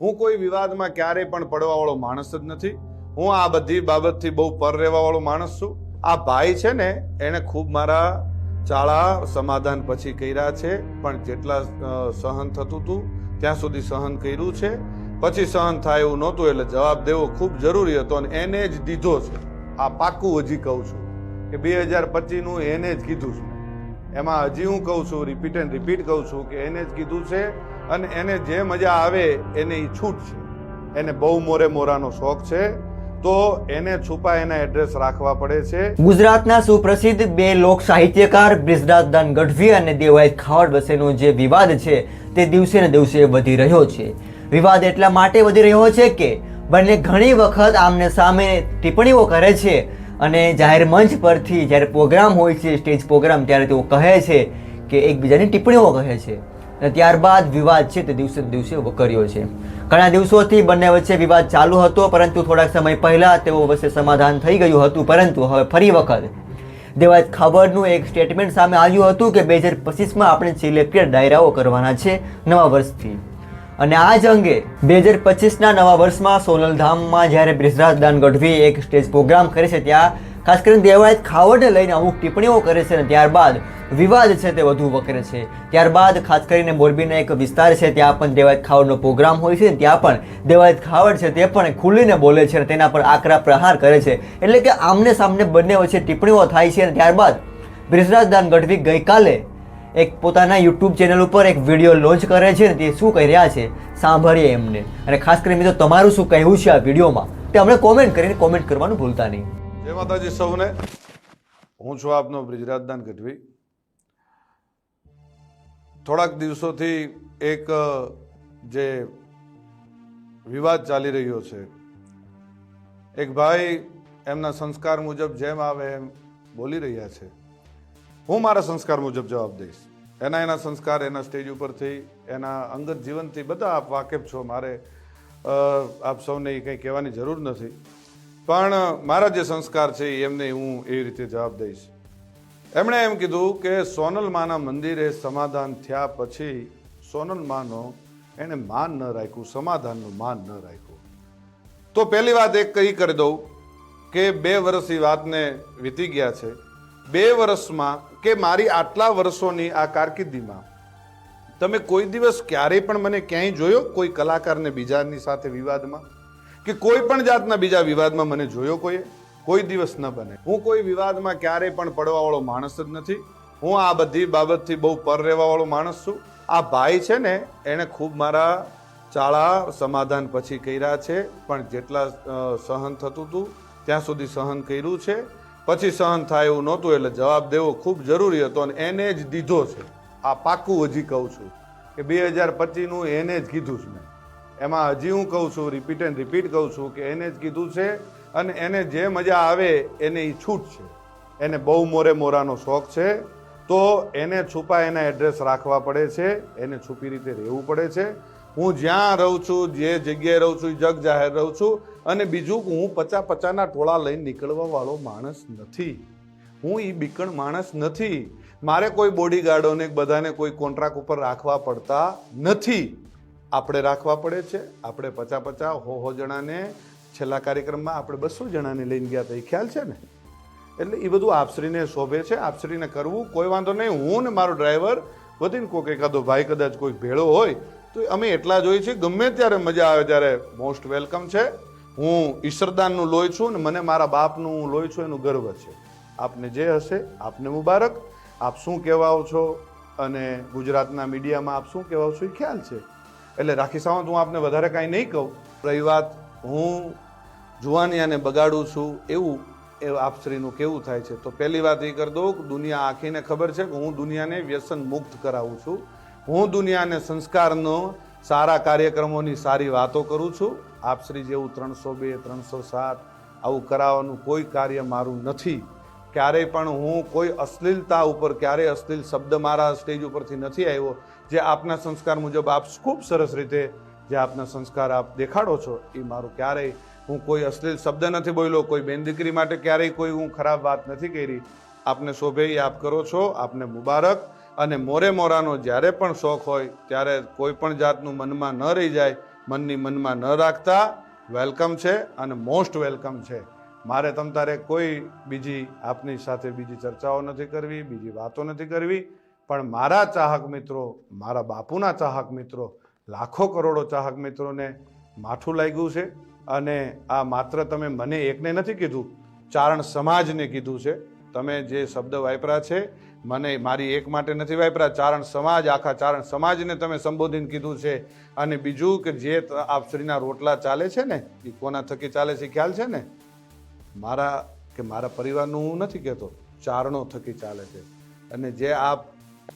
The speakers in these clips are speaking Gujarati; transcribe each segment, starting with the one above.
હું કોઈ વિવાદમાં ક્યારેય પણ પડવાવાળો માણસ જ નથી. હું આ બધી બાબતથી બહુ પર રહેવાવાળો માણસ છું. આ ભાઈ છે ને, એણે ખૂબ મારા ચાળા સમાધાન પછી કર્યા છે, પણ જેટલા સહન થતું હતું ત્યાં સુધી સહન કર્યું છે. પછી સહન થાય એવું નહોતું, એટલે જવાબ દેવો ખૂબ જરૂરી હતો અને એને જ દીધો છે. આ પાક્કું હજી કહું છું કે બે હજાર પચીસનું એને જ કીધું છે. એમાં હજી હું કહું છું રિપીટ એન્ડ રિપીટ કહું છું કે એને જ કીધું છે અને એને જે મજા આવે એને એ છૂટ છે. એને બહુ મોરે મોરાનો શોખ છે. તો એને છુપા એના એડ્રેસ રાખવા પડે છે. ગુજરાતના સુપ્રસિદ્ધ બે લોક સાહિત્યકાર બ્રિજરાજદાન ગઢવી અને દેવાઈ ખાવડ વચ્ચેનો જે વિવાદ છે, તે દિવસે ને દિવસે વધી રહ્યો છે. વિવાદ એટલા માટે વધી રહ્યો છે કે બંને ઘણી વખત આમને સામે ટિપ્પણીઓ કરે છે અને જાહેર મંચ પરથી જ્યારે પ્રોગ્રામ હોય છે, સ્ટેજ પ્રોગ્રામ, ત્યારે તેઓ કહે છે કે એકબીજાની ટિપ્પણીઓ કહે છે. અને ત્યારબાદ વિવાદ છે તે દિવસે દિવસે વકર્યો છે. ઘણા દિવસોથી બંને વચ્ચે વિવાદ ચાલુ હતો, પરંતુ થોડાક સમય પહેલાં તેઓ વચ્ચે સમાધાન થઈ ગયું હતું. પરંતુ હવે ફરી વખત દેવાયત ખબરનું એક સ્ટેટમેન્ટ સામે આવ્યું હતું કે બે હજાર પચીસમાં આપણે સિલેક્ટેડ ડાયરાઓ કરવાના છે નવા વર્ષથી. અને આ જ અંગે બે હજાર પચીસના નવા વર્ષમાં સોનલધામમાં જ્યારે બ્રિજરાજદાન ગઢવી એક સ્ટેજ પ્રોગ્રામ કરે છે ત્યાં, ખાસ કરીને દેવાજ ખાવડને લઈને અમુક ટિપ્પણીઓ કરે છે અને ત્યારબાદ વિવાદ છે તે વધુ વકરે છે. ત્યારબાદ ખાસ કરીને મોરબીના એક વિસ્તાર છે, ત્યાં પણ દેવાયત ખાવડનો પ્રોગ્રામ હોય છે ત્યાં પણ દેવાયત ખાવડ છે તે પણ ખુલીને બોલે છે અને તેના પર આકરા પ્રહાર કરે છે. એટલે કે આમને સામને બંને વચ્ચે ટિપ્પણીઓ થાય છે અને ત્યારબાદ બ્રિજરાજદાન ગઢવી ગઈકાલે એક પોતાના યુટ્યુબ ચેનલ ઉપર એક વીડિયો લોન્ચ કરે છે ને તે શું કહી રહ્યા છે સાંભળીએ એમને. અને ખાસ કરીને મિત્રો તમારું શું કહેવું છે આ વિડીયોમાં તે અમને કોમેન્ટ કરીને કોમેન્ટ કરવાનું ભૂલતા નહીં. જય માતાજી સૌને. હું છું આપનો બ્રિજરાજદાન ગઢવી. થોડાક દિવસોથી એક જે વિવાદ ચાલી રહ્યો છે. એક ભાઈ એમના સંસ્કાર મુજબ જેમ આવે એમ બોલી રહ્યા છે. હું મારા સંસ્કાર મુજબ જવાબ દઈશ. એના એના સંસ્કાર, એના સ્ટેજ ઉપરથી, એના અંગત જીવનથી બધા આપ વાકેફ છો. મારે આપ સૌને કંઈ કહેવાની જરૂર નથી. પણ મારા જે સંસ્કાર છે, એમને હું એ રીતે જવાબ દઈશ. એમણે એમ કીધું કે સોનલ માના મંદિરે સમાધાન થયા પછી સોનલ માનો એણે માન ન રાખ્યું, સમાધાનનું માન ન રાખ્યું. તો પહેલી વાત એક કહી કરી દઉં કે બે વર્ષની વાતને વીતી ગયા છે. બે વર્ષમાં કે મારી આટલા વર્ષોની આ કારકિર્દીમાં તમે કોઈ દિવસ ક્યારેય પણ મને ક્યાંય જોયો? કોઈ કલાકારને બીજાની સાથે વિવાદમાં? કે કોઈ પણ જાતના બીજા વિવાદમાં મને જોયો કોઈએ? કોઈ દિવસ ન બને. હું કોઈ વિવાદમાં ક્યારેય પણ પડવાવાળો માણસ જ નથી. હું આ બધી બાબતથી બહુ પર રહેવાવાળો માણસ છું. આ ભાઈ છે ને, એણે ખૂબ મારા ચાળા સમાધાન પછી કર્યા છે. પણ જેટલા સહન થતું હતું ત્યાં સુધી સહન કર્યું છે. પછી સહન થાય એવું નહોતું, એટલે જવાબ દેવો ખૂબ જરૂરી હતો અને એને જ દીધો છે. આ પાક્કું હજી કહું છું કે બે હજાર પચીસનું એને જ કીધું છે મેં. એમાં હજી હું કહું છું રિપીટ એન્ડ રિપીટ કહું છું કે એને જ કીધું છે અને એને જે મજા આવે એને એ છૂટ છે. એને બહુ મોરે મોરાનો શોખ છે. તો એને છુપા એના એડ્રેસ રાખવા પડે છે. એને છુપી રીતે રહેવું પડે છે. હું જ્યાં રહું છું, જે જગ્યાએ રહું છું જગ જાહેર રહું છું. અને બીજું હું પચા પચાના ટોળા લઈને નીકળવા વાળો માણસ નથી. હું એ બીકણ માણસ નથી. મારે કોઈ બોડીગાર્ડોને બધાને કોઈ કોન્ટ્રાક્ટ ઉપર રાખવા પડતા નથી. આપણે રાખવા પડે છે. આપણે પચા પચા હો હો જણાને છેલ્લા કાર્યક્રમમાં આપણે બસો જણાને લઈને ગયા હતા એ ખ્યાલ છે ને? એટલે એ બધું આપશ્રીને શોભે છે, આપશ્રીને કરવું, કોઈ વાંધો નહીં. હું ને મારો ડ્રાઈવર વધીને કોઈક એકાદો ભાઈ કદાચ કોઈ ભેળો હોય, તો અમે એટલા જ હોઈએ છીએ, ગમે ત્યારે મજા આવે ત્યારે મોસ્ટ વેલકમ છે. હું ઈશ્વરદાનનું લોહી છું ને મને મારા બાપનું હું લોહી છું, એનું ગર્વ છે. આપને જે હશે, આપને મુબારક. આપ શું કહેવાઓ છો? અને ગુજરાતના મીડિયામાં આપ શું કહેવાઓ છો? એ ખ્યાલ છે. એટલે રાખી સાવંત, હું આપને વધારે કાંઈ નહીં કહું. રહી વાત, હું જુવાનિયાને બગાડું છું એવું એ આપશ્રીનું કેવું થાય છે. તો પહેલી વાત એ કરી દઉં કે દુનિયા આખીને ખબર છે કે હું દુનિયાને વ્યસન મુક્ત કરાવું છું. હું દુનિયાને સંસ્કારનો, સારા કાર્યક્રમોની સારી વાતો કરું છું. આપશ્રી જેવું ત્રણસો બે, ત્રણસો સાત આવું કરાવવાનું કોઈ કાર્ય મારું નથી. ક્યારેય પણ હું કોઈ અશ્લીલતા ઉપર, ક્યારેય અશ્લીલ શબ્દ મારા સ્ટેજ ઉપરથી નથી આવ્યો. જે આપના સંસ્કાર મુજબ આપ ખૂબ સરસ રીતે, જે આપના સંસ્કાર આપ દેખાડો છો, એ મારું ક્યારેય હું કોઈ અશ્લીલ શબ્દ નથી બોલ્યો, કોઈ બેન દીકરી માટે ક્યારેય કોઈ હું ખરાબ વાત નથી કરી. આપને શોભે આપ કરો છો, આપને મુબારક. અને મોરે મોરાનો જ્યારે પણ શોખ હોય, ત્યારે કોઈ પણ જાતનું મનમાં ન રહી જાય, મનની મનમાં ન રાખતા. વેલકમ છે અને મોસ્ટ વેલકમ છે. મારે તમ તારે કોઈ બીજી આપની સાથે બીજી ચર્ચાઓ નથી કરવી, બીજી વાતો નથી કરવી. પણ મારા ચાહક મિત્રો, મારા બાપુના ચાહક મિત્રો, લાખો કરોડો ચાહક મિત્રોને માઠું લાગ્યું છે. અને આ માત્ર તમે મને એકને નથી કીધું, ચારણ સમાજને કીધું છે. તમે જે શબ્દ વાપરા છે, મને મારી એક માટે નથી વાપરા ચારણ સમાજ, આખા ચારણ સમાજને તમે સંબોધન કીધું છે. અને બીજું કે જે આપ આપશ્રીના રોટલા ચાલે છે ને એ કોના થકી ચાલે છે ખ્યાલ છે ને? મારા કે મારા પરિવારનું હું નથી કહેતો, ચારણો થકી ચાલે છે. અને જે આપ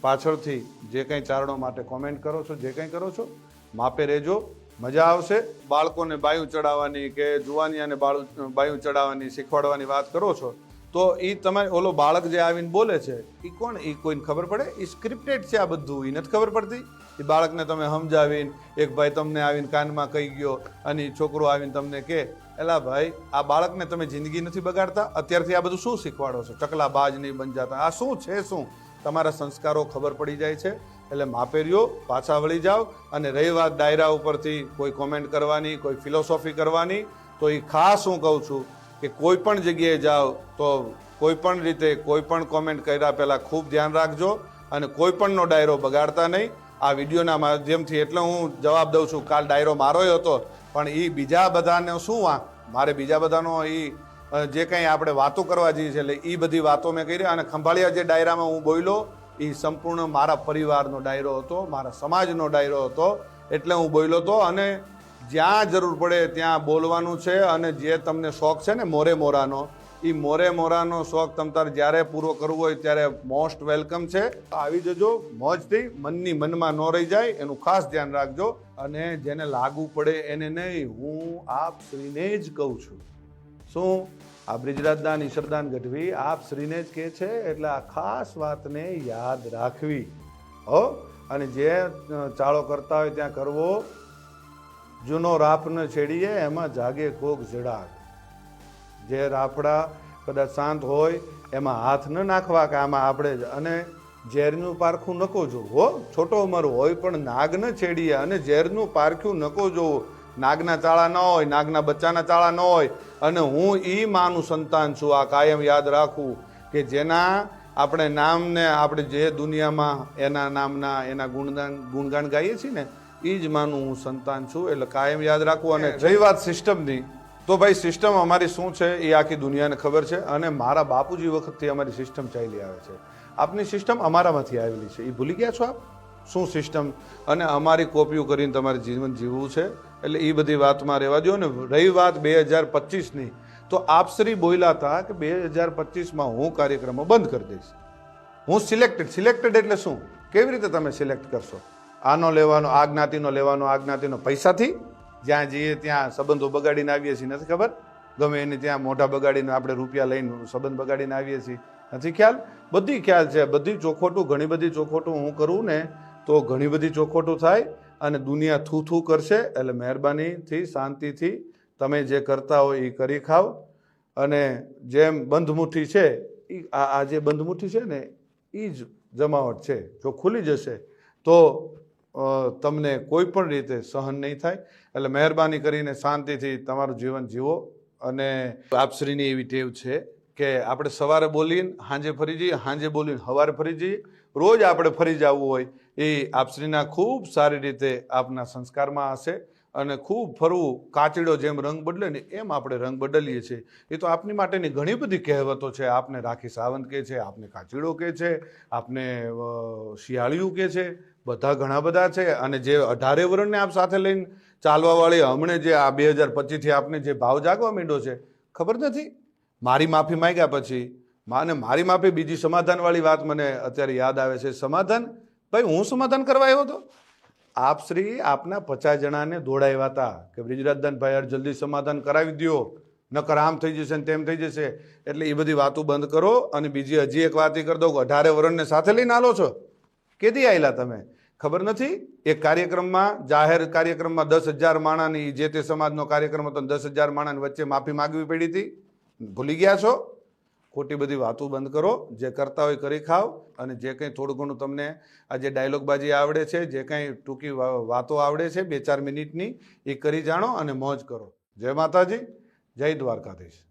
પાછળથી જે કંઈ ચારણો માટે કોમેન્ટ કરો છો, જે કંઈ કરો છો, માપે રહેજો. મજા આવશે. બાળકોને બાયું ચડાવવાની કે જુવાનિયાને બાળું, બાયું ચડાવવાની, શીખવાડવાની વાત કરો છો, તો એ તમે ઓલો બાળક જે આવીને બોલે છે એ કોણ? એ કોઈને ખબર પડે? એ સ્ક્રિપ્ટેડ છે આ બધું. એ નથી ખબર પડતી? એ બાળકને તમે સમજાવીને એક ભાઈ તમને આવીને કાનમાં કહી ગયો અને છોકરો આવીને તમને કે એલા ભાઈ, આ બાળકને તમે જિંદગી નથી બગાડતા? અત્યારથી આ બધું શું શીખવાડો છો? ચકલા બાજ નહીં બન જાતા. આ શું છે શું? તમારા સંસ્કારો ખબર પડી જાય છે. એટલે માપે રહ્યો પાછા વળી જાઓ અને રહી વાત ડાયરા ઉપરથી કોઈ કોમેન્ટ કરવાની, કોઈ ફિલોસોફી કરવાની. તો એ ખાસ હું કહું છું કે કોઈ પણ જગ્યાએ જાઓ તો કોઈ પણ રીતે કોઈ પણ કોમેન્ટ કર્યા પહેલાં ખૂબ ધ્યાન રાખજો અને કોઈ પણનો ડાયરો બગાડતા નહીં. આ વિડીયોના માધ્યમથી એટલે હું જવાબ દઉં છું, કાલ ડાયરો મારોય હતો, પણ એ બીજા બધાને શું વાં મારે બીજા બધાનો એ જે કંઈ આપણે વાતો કરવા જઈએ છીએ એટલે એ બધી વાતો મેં કરી અને ખંભાળિયા જે ડાયરામાં હું બોલ્યો એ સંપૂર્ણ મારા પરિવારનો ડાયરો હતો, મારા સમાજનો ડાયરો હતો, એટલે હું બોલ્યો હતો અને જ્યાં જરૂર પડે ત્યાં બોલવાનું છે, અને જે તમને શોખ છે ને મોરે મોરાનો એ મોરે મોરાનો શોખ તમ તારે જ્યારે પૂરો કરવો હોય ત્યારે મોસ્ટ વેલકમ છે. આવી જજો, મોજથી મનની મનમાં ન રહી જાય, એનું ખાસ ધ્યાન રાખજો, અને જેને લાગુ પડે એને નહીં, હું આપ શ્રીને જ કહું છું. શું? આ બ્રિજરાજદાન ઈશ્વરદાન ગઢવી, આપ શ્રીને જ કહે છે, એટલે આ ખાસ વાતને યાદ રાખવી. હો? અને જે ચાળો કરતા હોય ત્યાં કરવો. જૂનો રાપને છેડીએ, એમાં જાગે કોક જડાક જે રાફડા કદાચ શાંત હોય, એમાં હાથ ન નાખવા કે આમાં આપણે જ. અને ઝેરનું પારખું નકો જોવું, હો? છોટો ઉંમર હોય પણ નાગ ન છેડીએ અને ઝેરનું પારખ્યું નકો જોવું. નાગના ચાળા ન હોય, નાગના બચ્ચાના ચાળા ન હોય. અને હું એ માનું સંતાન છું, આ કાયમ યાદ રાખું કે જેના આપણે નામને, આપણે જે દુનિયામાં એના નામના, એના ગુણગાન ગુણગાન ગાઈએ છીએ ને એ જ માનું હું સંતાન છું, એટલે કાયમ યાદ રાખવું અને જઈ વાત સિસ્ટમની. તો ભાઈ, સિસ્ટમ અમારી શું છે એ આખી દુનિયાને ખબર છે અને મારા બાપુજી વખતથી અમારી સિસ્ટમ ચાલી આવે છે. આપની સિસ્ટમ અમારામાંથી આવેલી છે. એ ભૂલી ગયા છો આપ? શું સિસ્ટમ અને અમારી કોપીઓ કરીને તમારે જીવન જીવવું છે? એટલે એ બધી વાતમાં રહેવા દો ને રહી વાત બે હજાર પચીસની. તો આપશ્રી બોલ્યા હતા કે બે હજાર પચીસમાં હું કાર્યક્રમો બંધ કરી દઈશ. હું સિલેક્ટેડ સિલેક્ટેડ એટલે શું? કેવી રીતે તમે સિલેક્ટ કરશો? આનો લેવાનો આ જ્ઞાતિનો લેવાનો આ જ્ઞાતિનો પૈસાથી જ્યાં જઈએ ત્યાં સંબંધો બગાડીને આવીએ છીએ, નથી ખબર? ગમે એને ત્યાં મોઢા બગાડીને આપણે રૂપિયા લઈને સંબંધ બગાડીને આવીએ છીએ. નથી ખ્યાલ? બધી ખ્યાલ છે. બધી ચોખોટું ઘણી બધી ચોખોટું હું કરું ને તો ઘણી બધી ચોખોટું થાય અને દુનિયા થૂ થૂ કરશે એટલે મહેરબાનીથી, શાંતિથી તમે જે કરતા હોય એ કરી ખાઓ અને જેમ બંધમુઠ્ઠી છે એ આ આ જે બંધમુઠ્ઠી છે ને એ જ જમાવટ છે. જો ખુલી જશે, તો તમને કોઈ પણ રીતે સહન નહીં થાય. એટલે મહેરબાની કરીને શાંતિથી તમારું જીવન જીવો. અને આપશ્રીની એવી ટેવ છે કે આપણે સવારે બોલીને સાંજે ફરી જઈએ સાંજે બોલીને સવારે ફરી જઈએ. રોજ આપણે ફરી જવું હોય એ આપશ્રીના ખૂબ સારી રીતે આપના સંસ્કારમાં હશે અને ખૂબ ફરવું કાચડો જેમ રંગ બદલે ને એમ આપણે રંગ બદલીએ છીએ. એ તો આપની માટેની ઘણી બધી કહેવતો છે. આપને રાખી સાવંત કહે છે, આપને કાચીડો કહે છે, આપને શિયાળિયું કહે છે, બધા ઘણા બધા છે અને જે અઢારે વર્ણને આપ સાથે લઈને ચાલવાવાળી હમણે જે આ બે હજાર પચીસથી આપને જે ભાવ જાગવા માંડ્યો છે, ખબર નથી? મારી માફી માંગ્યા પછી માને મારી માફી બીજી સમાધાનવાળી વાત મને અત્યારે યાદ આવે છે. સમાધાન? ભાઈ, હું સમાધાન કરવા આવ્યો હતો? આપ શ્રી આપના પચાસ જણાને દોડાવ્યા હતા કે બ્રિજરાજદાનભાઈ યાર જલ્દી સમાધાન કરાવી દ્યો. નકર આમ થઈ જશે ને તેમ થઈ જશે. એટલે એ બધી વાતો બંધ કરો અને બીજી હજી એક વાત એ કરી દો કે અઢારે વરણને સાથે લઈને આલો છો. કેદી આવેલા તમે? ખબર નથી? એક કાર્યક્રમમાં, જાહેર કાર્યક્રમમાં દસ હજાર માણાની જે તે સમાજનો કાર્યક્રમ હતો દસ હજાર માણાની વચ્ચે માફી માગવી પડી હતી. ભૂલી ગયા છો? ખોટી બધી વાતો બંધ કરો, જે કરતા હોય કરી ખાઓ અને જે કંઈ થોડું ઘણું તમને આ જે ડાયલોગબાજી આવડે છે, જે કંઈ ટૂંકી વાતો આવડે છે, બે ચાર મિનિટની, એ કરી જાણો અને મોજ કરો. જય માતાજી, જય દ્વારકાધીશ.